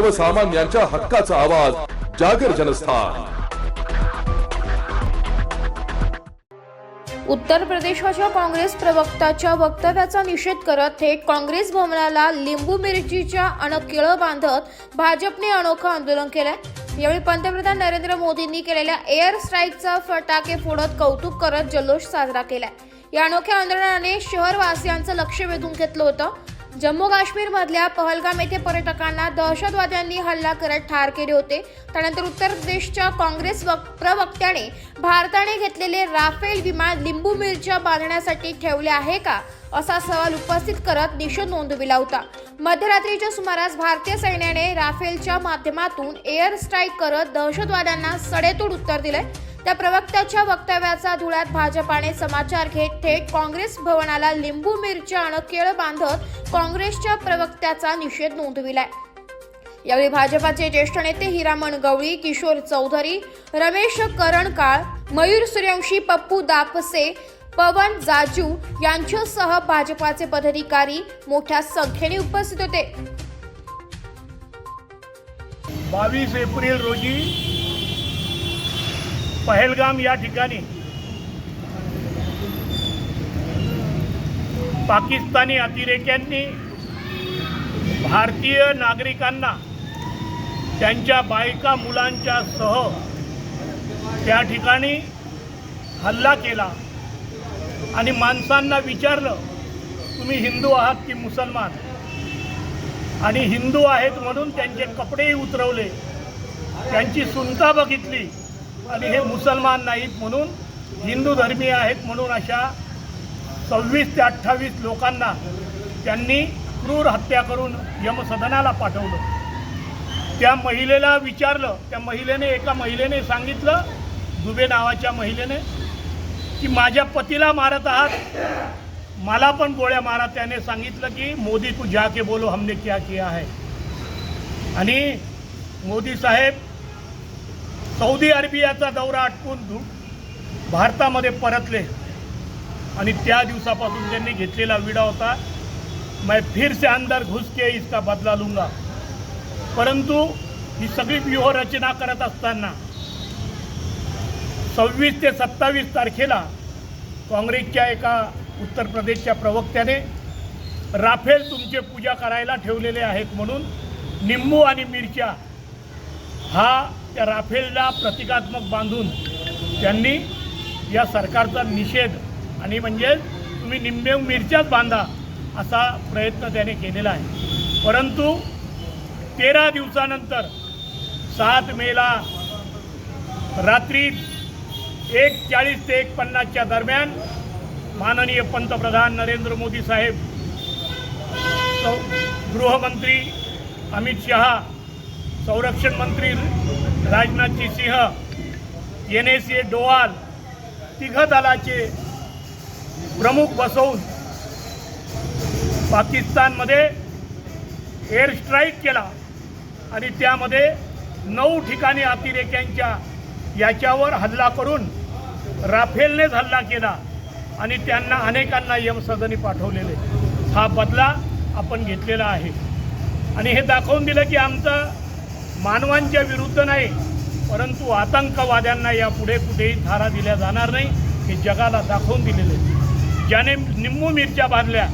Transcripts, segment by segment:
सर्वसामान्यांच्या हक्काचा आवाज जागर जनस्थान. उत्तर प्रदेशाच्या काँग्रेस प्रवक्त्याच्या वक्तव्याचा निषेध करत थेट काँग्रेस भवनाला लिंबू मिरचीच्या अणकेळं बांधत भाजपने अनोखं आंदोलन केलंय. यावेळी पंतप्रधान नरेंद्र मोदींनी केलेल्या एअर स्ट्राईकचा फटाके फोडत कौतुक करत जल्लोष साजरा केलाय. या अनोख्या आंदोलनाने शहरवासियांचं लक्ष वेधून घेतलं होतं. जम्मू काश्मीर मधल्या पहलगाम येथे पर्यटकांना दहशतवाद्यांनी हल्ला करत ठार केले होते. त्यानंतर उत्तर प्रदेशच्या काँग्रेस प्रवक्त्याने भारताने घेतलेले राफेल विमान लिंबू मिरच्या बांधण्यासाठी ठेवले आहे का? असा सवाल उपस्थित करत निषेध नोंदविला होता. मध्यरात्रीच्या सुमारास भारतीय सैन्याने राफेलच्या माध्यमातून एअर स्ट्राईक करत दहशतवाद्यांना सडेतोड उत्तर दिलंय. त्या प्रवक्त्याच्या वक्तव्याचा धुळ्यात भाजपाने समाचार घेत थेट काँग्रेस भवनाला लिंबू मिरच्या अणकेळ बांधत काँग्रेसच्या प्रवक्त्याचा निषेध नोंदविलाय. यावेळी भाजपाचे ज्येष्ठ नेते हिरामण गवळी किशोर चौधरी रमेश करणकाळ मयूर सूर्यवंशी पप्पू दापसे पवन जाजू यांच्यासह भाजपाचे पदाधिकारी मोठ्या संख्येने उपस्थित होते. बावीस एप्रिल रोजी पहलगाम या ठिकाणी पाकिस्तानी अतिरेक्यांनी भारतीय नागरिकांना त्यांच्या बायका मुलांच्या सह त्या ठिकाणी हल्ला केला आणि माणसांना विचारलं तुम्ही हिंदू आहात की मुसलमान? आणि हिंदू आहेत म्हणून त्यांचे कपडेही उतरवले त्यांची सुनता बघितली. आणि हे मुसलमान नाहीत म्हणून हिंदू धर्मीय आहेत म्हणून अशा सव्वीस ते अठ्ठावीस लोकांना त्यांनी क्रूर हत्या करून यमसदनाला पाठवलं. त्या महिलेला विचारलं त्या महिलेने एका महिलेने सांगितलं दुबे नावाच्या महिलेने की माझ्या पतीला मारत आहात. मला पण गोळ्या मारा. त्याने सांगितलं की मोदी तू जाके बोलो हमने क्या किया है? आणि मोदी साहेब सौदी अरेबियाचा दौरा आटपून दु- भारतामध्ये परतले. आणि त्या दिवसापासून त्यांनी घेतलेला विडा होता मैं फिर से अंदर घुस के इसका बदला लूंगा. परंतु ही सगळी व्यूहरचना करत असताना सव्वीस ते सत्तावीस तारखेला काँग्रेसच्या एका उत्तर प्रदेशच्या प्रवक्त्याने राफेल तुमचे पूजा करायला ठेवलेले आहेत म्हणून निंबू आणि मिरच्या हा त्या राफेलला प्रतिकात्मक बांधून त्यांनी या सरकारचा निषेध आणि म्हणजे तुम्ही निंबे मिरच्याच बांधा असा प्रयत्न त्याने केलेला आहे. परंतु तेरा दिवसानंतर सात मेला रात्री एक चाळीस ते एक पन्नासच्या दरम्यान माननीय पंतप्रधान नरेंद्र मोदी साहेब गृहमंत्री अमित शहा संरक्षण मंत्री Rajnathji Singh N S A Doval तिघ दलाचे प्रमुख बसवून पाकिस्तानमध्ये एअर स्ट्राईक केला आणि त्यामध्ये नऊ ठिकाणी अतिरेक्यांच्या याच्यावर हल्ला करून राफेलनेच हल्ला केला आणि त्यांना अनेकांना यमसदनी पाठवलेले. हा बदला आपण घेतलेला आहे. आणि हे दाखवून दिलं की आमचं मानवांच्या विरुद्ध नाही परंतु आतंकवाद्यांना यापुढे कुठेही थारा दिल्या जाणार नाही हे जगाला दाखवून दिलेले आहे. ज्याने निंबू मिरच्या बांधल्या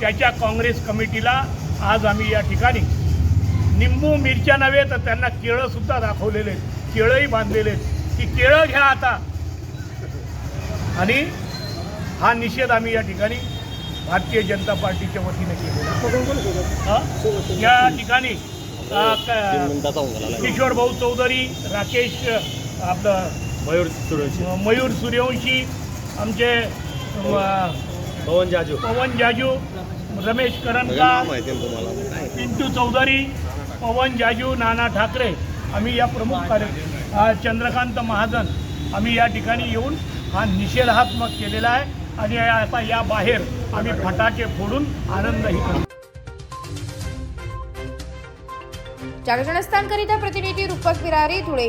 त्याच्या काँग्रेस कमिटीला आज आम्ही या ठिकाणी निंबू मिरच्या नव्हे तर त्यांना केळंसुद्धा दाखवलेले आहेत केळंही बांधलेले आहेत. की केळं घ्या आता. आणि हा निषेध आम्ही या ठिकाणी भारतीय जनता पार्टीच्या वतीने केलेला या ठिकाणी किशोर भाऊ चौधरी राकेश आपलं मयूर अ, मयूर सूर्यवंशी आमचे पवन जाजू. पवन जाजू रमेश तुम्हाला. पिंटू चौधरी पवन जाजू नाना ठाकरे. आम्ही या प्रमुख कार्य चंद्रकांत महाजन. आम्ही या ठिकाणी येऊन हा निषेधात्मक केलेला आहे आणि आता या बाहेर आम्ही फटाके फोडून आनंदही करू जागरणस्थानकरिता प्रतिनिधी रूपक बिरारी धुळे.